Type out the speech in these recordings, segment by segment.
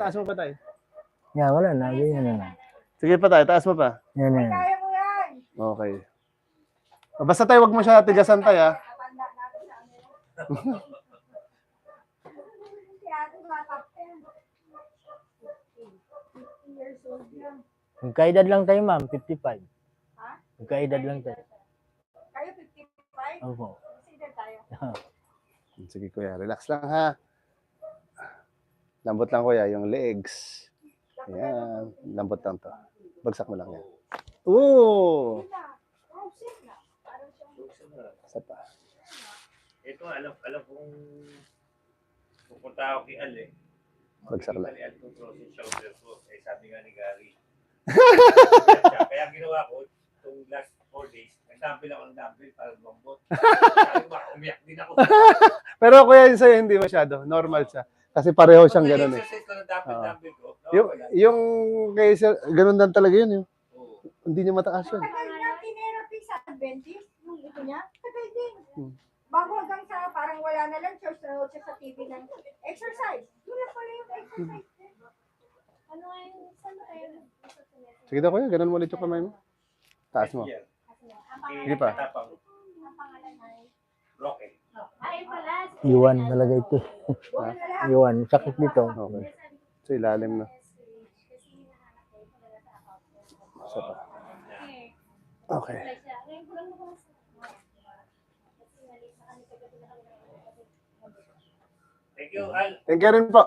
taas mo pa tayo. Yan, wala na. Ganyan na lang. Sige pa tayo, taas mo pa. Yan na yan. Okay. O, Basta tayo, wag mo siya tigasan tayo, ha? Matanda natin sa amin. Si ate makapten. 50 years old lang. Magkaedad lang tayo, ma'am. 55. Ha? Magkaedad lang tayo. Kayo 55? Opo. Consider tayo. Sige kuya, relax lang ha. Lambot lang kuya, yung legs. Ayan, lambot lang to. Bagsak mo lang yan. Oo! Isa pa. Ito, alam, alam kong pupunta ako kay Al eh. Bagsak lang. Al kung frozen shoulder ko. Eh, sabi nga ni Gary. Kaya ginawa ko, itong last four days, nag-dumbbell ako ng dumbbell para lumambot. Sabi ko, umiyak din ako. Pero kuya, yun sa'yo hindi masyado. Normal siya. Kasi pareho siyang ganun eh. Exercise ko ng dumbbell, Oo. dumbbell ko. Yung, nawawala. yung kay sir, ganun lang talaga yun. Yung, Oo. hindi niya mataas yun. Tagal na tinerapy sa Adventist, yung ito niya. Tagal din. Hmm. Bago hanggang sa parang wala na lang sa, siya sa TV ng exercise. Yun na pala yung exercise. Ano yung saan tayo? Sige daw kuya, ganun mo ulit yung kamay mo. Taas mo. Sige pa. Tapang. Rocket. Ay pala. Iwan talaga ito. Iwan. Sakit dito. Okay. So ilalim na. Isa pa. Okay. Thank you, Al. Thank you rin po.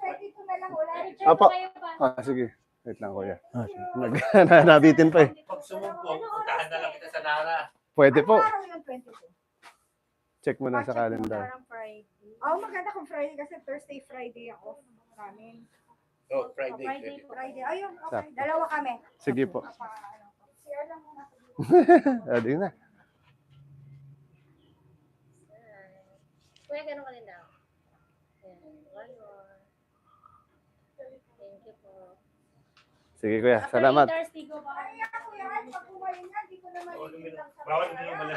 Sa dito na lang ulit. Apo. Ah, sige. Wait lang kuya. Ah, nabitin pa eh. Pag sumumpong, puntahan na lang kita sa Nara. Pwede po. Araw yung 22. Check mo na sa calendar. Parang Friday. Oh, maganda kung Friday kasi Thursday, Friday ako. Namin. Oh, Friday. Friday, Friday. Ayun, okay. Sakto. Dalawa kami. Sige po. Apa, ano, share lang muna. Ah, di na. Kuya, ganun ka rin daw. Ayan, one more. Thank you po. Sige kuya, salamat. After eight hours, tigo ba? Ay, ako yan. Pag kumain na, di ko luminom. lang sa Bawal uminom malamig.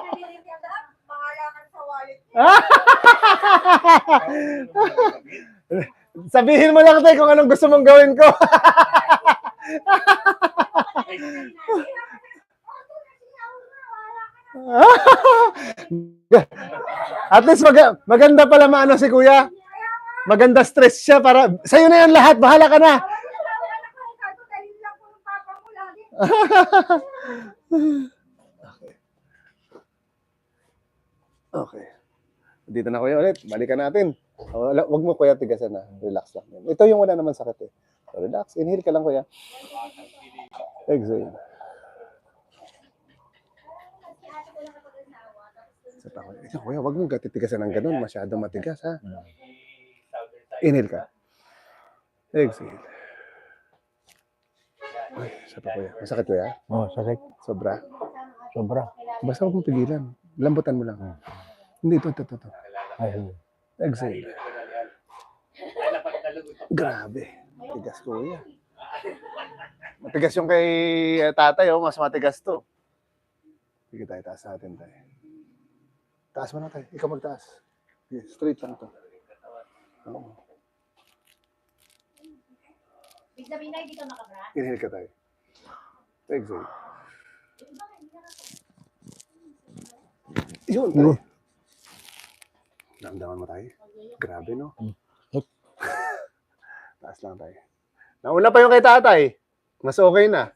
Nalilig ka na, Bahala ka sa wallet. Sabihin mo lang tayo kung anong gusto mong gawin ko. At least mag- maganda pala maano si kuya. Maganda stress siya para sa'yo na yan lahat. Bahala ka na. Lagi. Okay. Dito na kuya ulit. Balikan natin. O, Wag mo kuya tigasan na. Relax lang. yan. Ito yung wala naman sakit eh. So, relax. Inhale ka lang kuya. Exhale. Sa kuya. Ikaw, kuya, wag mong gatitigasan ng ganun. Masyadong matigas ha. Inhale ka. Exhale. Ay, sa pa kuya. Masakit kuya. Oh, sakit. Sobra. Sobra. Basta huwag mong pigilan. Lambutan mo lang. Hindi, ito, ito, ito. ito. Ay, sige. Exhale. Grabe. Matigas kuya. Matigas yung kay eh, tatay, oh. Mas matigas to. Sige tayo, taas natin tayo. Taas mo na tayo. Ikaw magtaas. Sige, straight lang to. Oo. Ibig sabihin na hindi ka makabra? Inhale ka tayo. Exhale. Yun. tayo. Damdaman mo tayo. Grabe, no? Mm. Taas lang tayo. Nauna pa yung kay tatay. Mas okay na.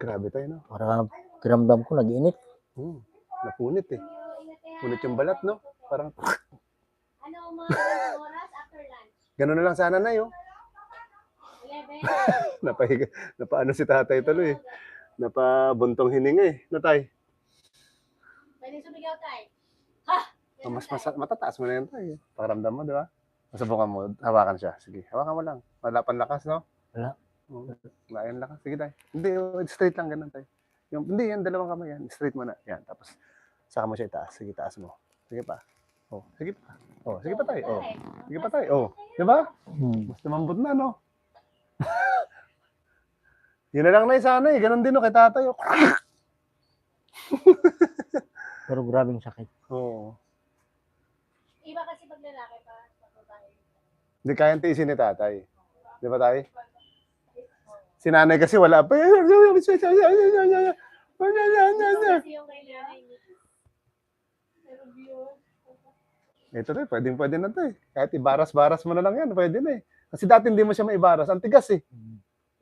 Grabe tayo, no? Parang kiramdam ko, nag-init. Hmm. Napunit eh. Punit yung balat, no? Parang, Ano mga oras after lunch? gano'n na lang sana na yun. 11? Napahiga, napaano si tatay tuloy. eh. Napabuntong hininga eh. Natay. Pwede sumigaw tayo. Oh, mas masa- matataas mo na yan tayo. Pakiramdam mo, di ba? Masubukan mo, hawakan siya. Sige, hawakan mo lang. Wala pang lakas, no? Wala. Oo. Wala yan lakas. Sige tayo. Hindi, oh, straight lang ganun tayo. Yung, hindi, yan, dalawang kamay yan. Straight mo na. Yan, tapos saka mo siya itaas. Sige, taas mo. Sige pa. Oh, sige pa. Oh, sige pa tayo. Oh, sige pa tayo. Oh, di ba? Hmm. Mas lumambot na, no? Yun na lang na sana eh. Ganon din, no, kay tatay. Oh. Pero grabing sakit. Oo. Iba kasi pag lalaki pa, babae. Hindi kayang tiisin ni tatay. Di ba tayo? Si nanay kasi wala pa. Ito rin, pwedeng pwede na to eh. Kahit ibaras-baras mo na lang yan, pwede na eh. Kasi dati hindi mo siya maibaras, ang tigas eh.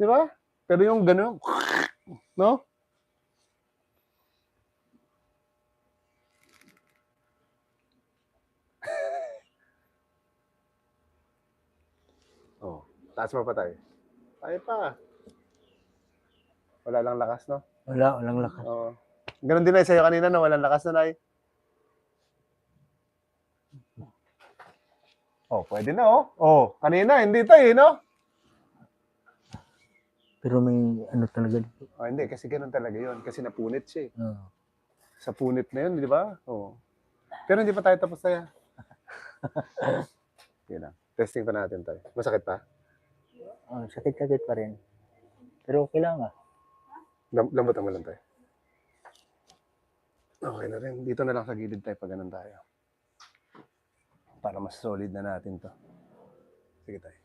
Di ba? Pero yung gano'n, no? oh, taas mo pa tayo. Tayo pa. Wala lang lakas, no? Wala, walang lakas. Oo. Ganon din na sa'yo kanina na walang lakas na nai. Oh, pwede na oh. Oh, kanina hindi tayo, eh, no? Pero may ano talaga dito. Oh, hindi kasi ganun talaga 'yon kasi napunit siya. eh. Oo. Sa punit na 'yon, di ba? Oh. Pero hindi pa tayo tapos tayo. Yun lang. Testing pa natin tayo. Masakit pa? Ah, sakit-sakit pa rin. Pero okay lang ah. Lam lambutan mo lang tayo. Okay na rin. Dito na lang sa gilid tayo pag ganun tayo. Para mas solid na natin to. Sige tayo.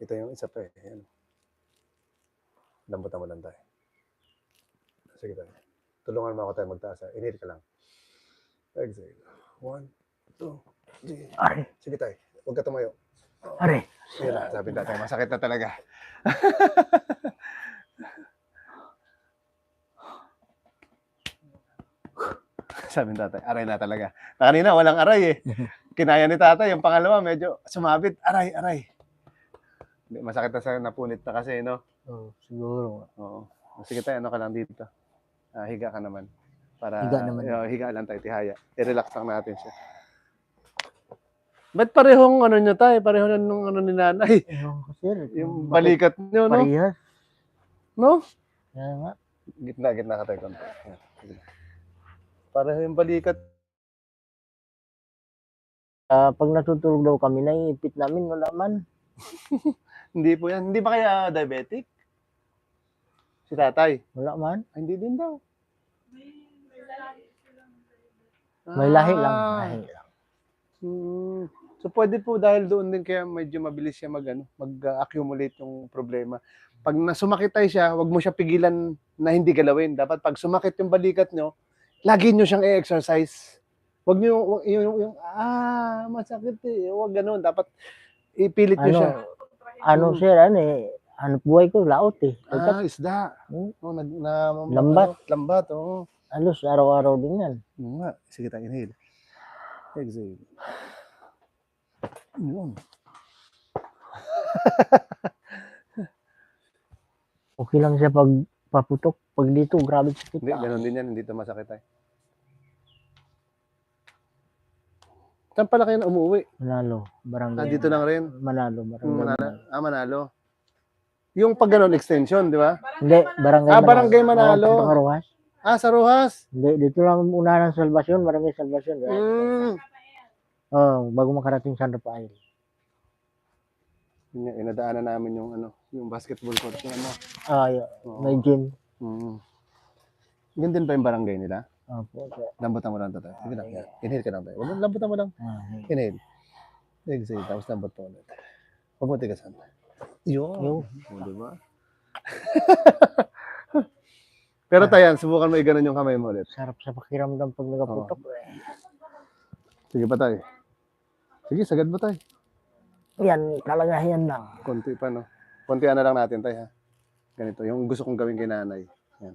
Ito yung isa pa eh. Ayan. Lambutan mo lang tayo. Sige tayo. Tulungan mo ako tayo magtaas. ha. Inhale ka lang. Exhale. One, two, three. Sige tayo. Huwag ka tumayo. Yun na, sabi tatay, masakit na talaga. sabi ng tatay, aray na talaga. Na kanina, walang aray eh. Kinaya ni tatay, yung pangalawa, medyo sumabit, aray, aray. Masakit na sa napunit na kasi, no? Oh, siguro. Oo. Sige tayo, ano ka lang dito. Ah, higa ka naman. Para, Higa naman. Yo, higa lang tayo, tihaya. I-relax lang natin siya. Ba't parehong ano nyo tayo? Pareho na nung ano ni nanay. Ewan ko sir. Yung balikat nyo, no? Parehas. No? Kaya nga. Gitna, gitna ka tayo konti. Pareho yung balikat. Ah, pag natutulog daw kami, naiipit namin, wala man. Hindi po yan. Hindi ba kaya diabetic? Si tatay? Wala man. Ay, hindi din daw. May lahi lang. Ah. Lahi lang. Hmm. So pwede po dahil doon din kaya medyo mabilis siya mag, ano, mag-accumulate yung problema. Pag nasumakit tayo siya, wag mo siya pigilan na hindi galawin. Dapat pag sumakit yung balikat nyo, lagi nyo siyang i-exercise. Wag nyo yung, yung, yung, yung, ah, masakit eh. Wag ganun. Dapat ipilit nyo Ano, siya. ano sir, ano eh, ano buhay ko, laot eh. Pagkat Ah, isda. Hmm. Oh, nag, na, Lambat. ano, lambat, oo. halos araw-araw din yan. Nga. Sige tayo, inhale. Exhale. Yun. Okay lang siya pag paputok. Pag dito, grabe sakit. Hindi, ah. ganun din yan. Hindi ito masakit tayo. Saan pala kayo na umuwi? Manalo, Ah, barangay. dito lang rin. Manalo, barangay. Manalo. Ah, Manalo. Yung pag ganun, extension, di ba? Hindi, barangay Ah, Barangay Manalo. Oo, Pangaruhas. Ah, sa Rojas. Hindi, dito lang una ng salvasyon, barangay salvasyon. Mm. Oh, bago makarating San Rafael. Yun nga, Inadaanan namin yung ano, yung basketball court. Yung ano. Ah, y- Oo. may gym. Mm. Yun din ba yung barangay nila? Opo, sir. Lambutan mo lang ito tayo. Sige lang. yan. Inhale ka lang tayo. Mo- Lambutan mo lang. Ah, Inhale. Exhale. Tapos lambot mo ulit. Huwag mo tigasan. Yun. Yung, O, diba? Pero tayan, subukan mo i-ganon yung kamay mo ulit. sarap sa pakiramdam pag nagaputok. eh. Sige pa tayo. Sige, sagad mo tayo. Yan, talaga yan lang. Konti pa, no? Konti na lang natin tayo, ha? Ganito, yung gusto kong gawin kay nanay. Yan.